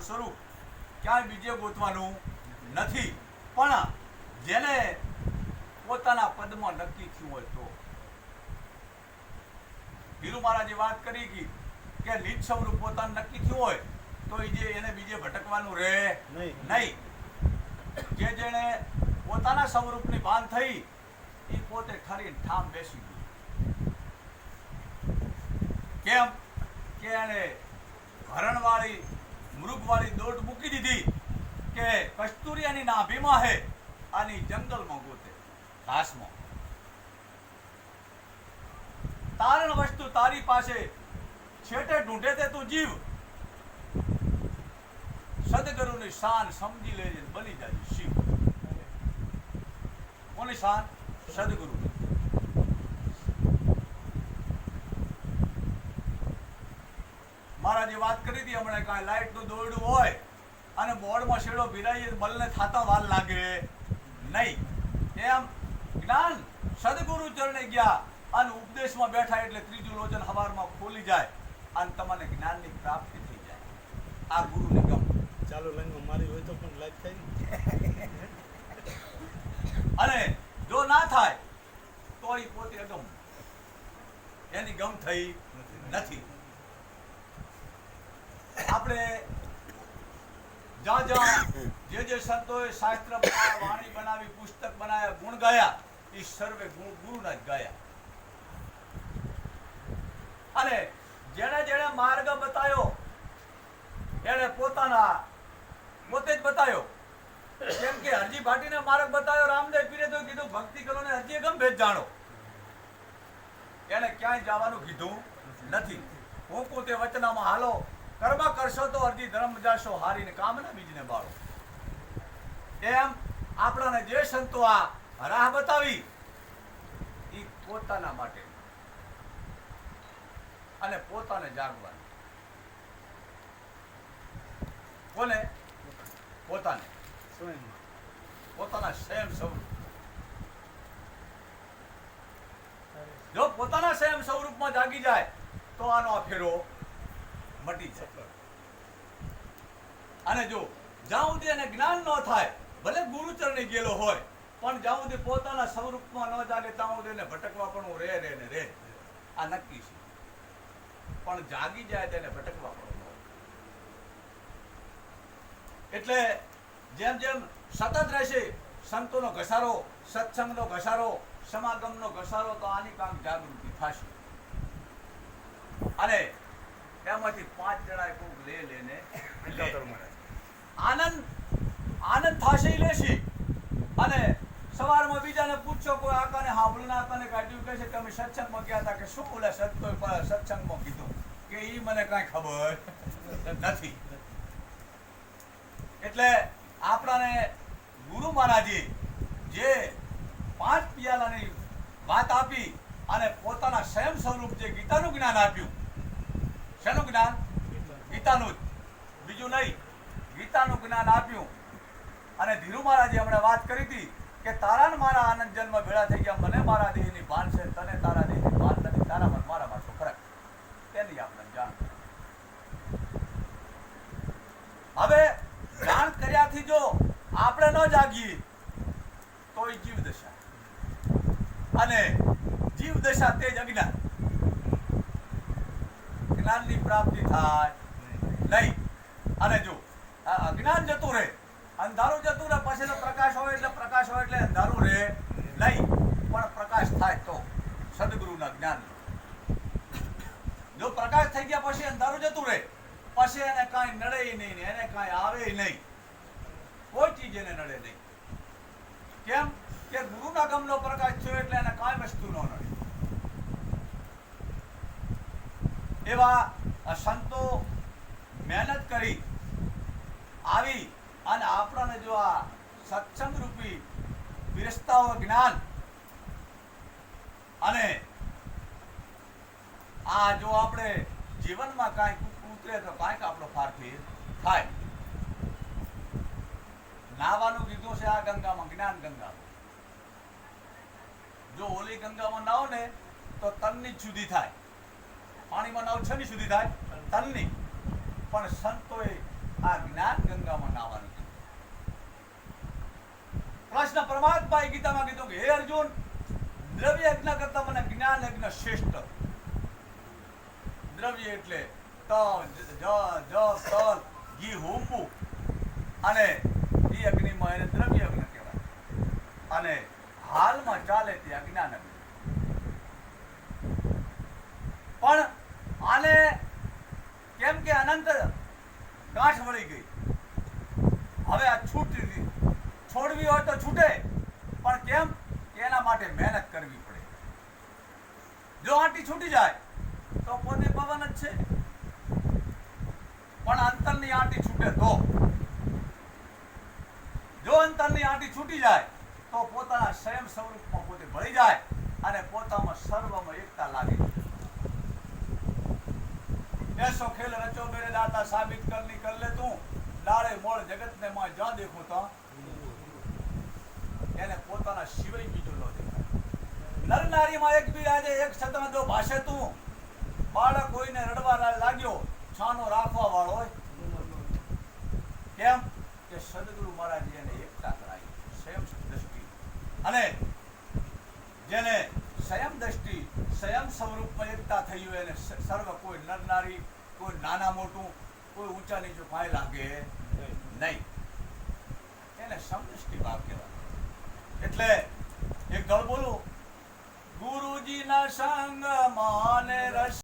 જ્ઞાનનું સ્વરૂપ ક્યાંય બીજે ગોતવાનું નથી. પણ જેને પોતાના પદમાં નક્કી થયું હોય તો. ધીરુ મહારાજે વાત કરી હતી કે નિજ સ્વરૂપ પોતાનું નક્કી થયું હોય તો એ જે એને બીજે ભટકવાનું રહે નહીં. જે જેણે પોતાના સ્વરૂપની ભાન થઈ એ પોતે ખરી ઠામ બેસી ગયું. કેમ? કે એણે હરણવાળી મૃગવાળી દોટ મૂકી દીધી કે કસ્તુરિયાની નાભીમાં હે, આની જંગલમાં ગોતે, ઘાસમાં. તારણ વસ્તુ તારી પાસે, છેટે ઢૂંઢે તે તું જીવ. સદગુરુની શાન સમજી લેજે બની જાય શિવ. કોની શાન? સદગુરુ મહારાજે વાત કરી હતી હમણાં કાંઈ લાઇટનું દોરડું હોય અને બોર્ડમાં શેડો ભીરાઈએ બલને થાતા વાર લાગે નહીં. એમ જ્ઞાન સદગુરુ ચરણે ગયા અને ઉપદેશમાં બેઠા એટલે ત્રીજું લોચન હવારમાં ખોલી જાય અને તમને જ્ઞાનની પ્રાપ્તિ થઈ જાય. આ ગુરુ નિગમ. ચાલો લાઈનમાં મારી હોય તો પણ લાઈક થાય. અને જો ના થાય તો એ પોતે અગમ એની ગમ થઈ નથી. આપણે જ્યાં જ્યાં જે જે સંતોએ શાસ્ત્ર બનાવ્યા વાણી બનાવી, પુસ્તક બનાવ્યા, ગુણ ગાયા, એ સર્વે ગુણ ગુરુના જ ગાયા. અને જેણે જેણે માર્ગ બતાવ્યો, એણે પોતાના પોતે જ બતાવ્યો. કેમ કે હરજી ભાટીને માર્ગ બતાવ્યો, રામદેવ પીરે તો કીધું, ભક્તિ કરો ને હરજી ગમ ભેદ જાણો. એને ક્યાંય જવાનું કીધું નથી. હું પોતે વચનામાં હાલો કર્મ કરશો તો અર્ધી ધર્મ જાશો, હારીને કામના બીજને બાળો એમ આપણાને જે સંતો આ રાહ બતાવી એ પોતાના માટે. અને પોતાને જાગવાનું. કોને? પોતાને. પોતાના સ્વયં સ્વરૂપ. જો પોતાના સ્વયં સ્વરૂપમાં જાગી જાય, તો આનો આ ફેરો મટી જાય અને જો જ્યાં સુધી એને જ્ઞાન ન થાય, ભલે ગુરુચરણે ગયેલો હોય, પણ જ્યાં સુધી પોતાના સ્વરૂપમાં ન જાગે ત્યાં સુધી એને ભટકવા પણ રે રે ને રે. આ નક્કી છે. પણ જાગી જાય તેને ભટકવા પણ એટલે જેમ જેમ સતત રહેશે, સંતોનો ઘસારો, સત્સંગનો ઘસારો, સમાગમનો ઘસારો, તો આની કામ જાગૃતિ થશે. અને એમાંથી પાંચ જણા કોક લે લેને આનંદ આનંદ થશે લેશી. અને સવારમાં બીજાને પૂછો કોઈ આકાને હાંભળું ના આકાને કાઢ્યું કહે છે કે અમે સત્સંગમાં ગયા હતા કે શું બોલે? સત્તો સત્સંગમાં કીધું કે એ મને કાંઈ ખબર નથી. એટલે આપણાને ગુરુ મહારાજે જે પાંચ પિયાલાની વાત આપી અને પોતાના સ્વયં સ્વરૂપ જે ગીતાનું જ્ઞાન આપ્યું શેનું જ્ઞાન? ગીતાનું જ. બીજું નહીં. ગીતાનું જ્ઞાન આપ્યું. અને ધીરુ મહારાજે હમણાં વાત કરી હતી કે તારા મારા આનંદ જન્મ ભેળા થઈ ગયા, મને મારા દેહની ભાન છે, તને તારા દેહની ભાન નથી, તારા મન મારા માં ફરક. તેની આપણે જાણ હવે જાણ કર્યાથી જો આપણે ન જાગીએ તો એ જીવ દશા અને જીવ દશા તે જ અજ્ઞાન. જ્ઞાનની પ્રાપ્તિ થાય. નહીં. અને જો અજ્ઞાન જતું રહે, અંધારું જતું રહે પછી પ્રકાશ હોય એટલે પ્રકાશ હોય એટલે અંધારું રહે. નહીં. પણ પ્રકાશ થાય તો સદગુરુના જ્ઞાન. જો પ્રકાશ થઈ ગયા પછી અંધારું જતું રહે, પછી એને કાંઈ નડે નહીં ને એને કાંઈ આવે નહીં. કોઈ ચીજ એને નડે નહીં. કેમ? કે ગુરુના ગમનો પ્રકાશ થયો એટલે એને કાંઈ વસ્તુ ન નડે એવા સંતો મહેનત કરી આવી અને આપણાને જો આ સત્સંગ રૂપી વિરસ્તાઓ જ્ઞાન અને આ જો આપણે જીવનમાં કાંઈક ઉતરે તો કાંઈક આપણો ફારફેર થાય. નાવાનું કીધું છે આ ગંગામાં, જ્ઞાન ગંગા. જો ઓલી ગંગામાં નાવ ને તો તનની જ શુદ્ધિ થાય. પાણીમાં નાવ છની સુધી થાય? તનની પણ સંતોએ આ જ્ઞાન ગંગામાં નાવાનું કૃષ્ણ પરમાત્માએ ગીતામાં કીધું કે, હે અર્જુન, દ્રવ્ય યજ્ઞ કરતા મને જ્ઞાન યજ્ઞ શ્રેષ્ઠ. દ્રવ્ય એટલે તજ જ તલ, ઘી હોમવું અને એ અગ્નિમાં એને દ્રવ્ય અગ્નિ કહેવાય. અને હાલમાં ચાલે તે અજ્ઞાન અગ્નિ પણ આને કેમ કે અનંત ગાંઠ વળી ગઈ. હવે આ છૂટી છોડવી હોય તો છૂટે, પણ કેમ? એના માટે મહેનત કરવી પડે. જો આંટી છૂટી જાય, તો પોતે પવન જ છે. પણ અંતરની આંટી છૂટે તો. જો અંતરની આંટી છૂટી જાય, તો પોતાના સ્વયં સ્વરૂપમાં પોતે ભળી જાય અને પોતામાં સર્વમાં એકતા લાગે એસો ખેલ રચો મેરે દાતા સાબિત કરની કર લે તું. ડાળે મોળ જગત ને માં જ્યાં દેખું તો એને પોતાના સિવાય બીજો ન દેખાય. નર નારીમાં એક બી આજે એક છતાં જો ભાષે તું. બાળક હોઈને રડવા લાગ્યો. છાનો રાખવા વાળો હોય. કેમ? કે સદગુરુ મહારાજ એને એકતા કરાવી. સેમ દ્રષ્ટિ અને જેને સંયમ દ્રષ્ટિ, સ્વયં સ્વરૂપમાં એકતા થઈ હોય અને સર્વ કોઈ નર નારી કોઈ નાના મોટું, કોઈ ઊંચા નીચું ભાઈ લાગે નહીં. એને સમદૃષ્ટિ ભાવ કહેવાય. એટલે એક દળ બોલું, ગુરુજીના સંગ માને રસ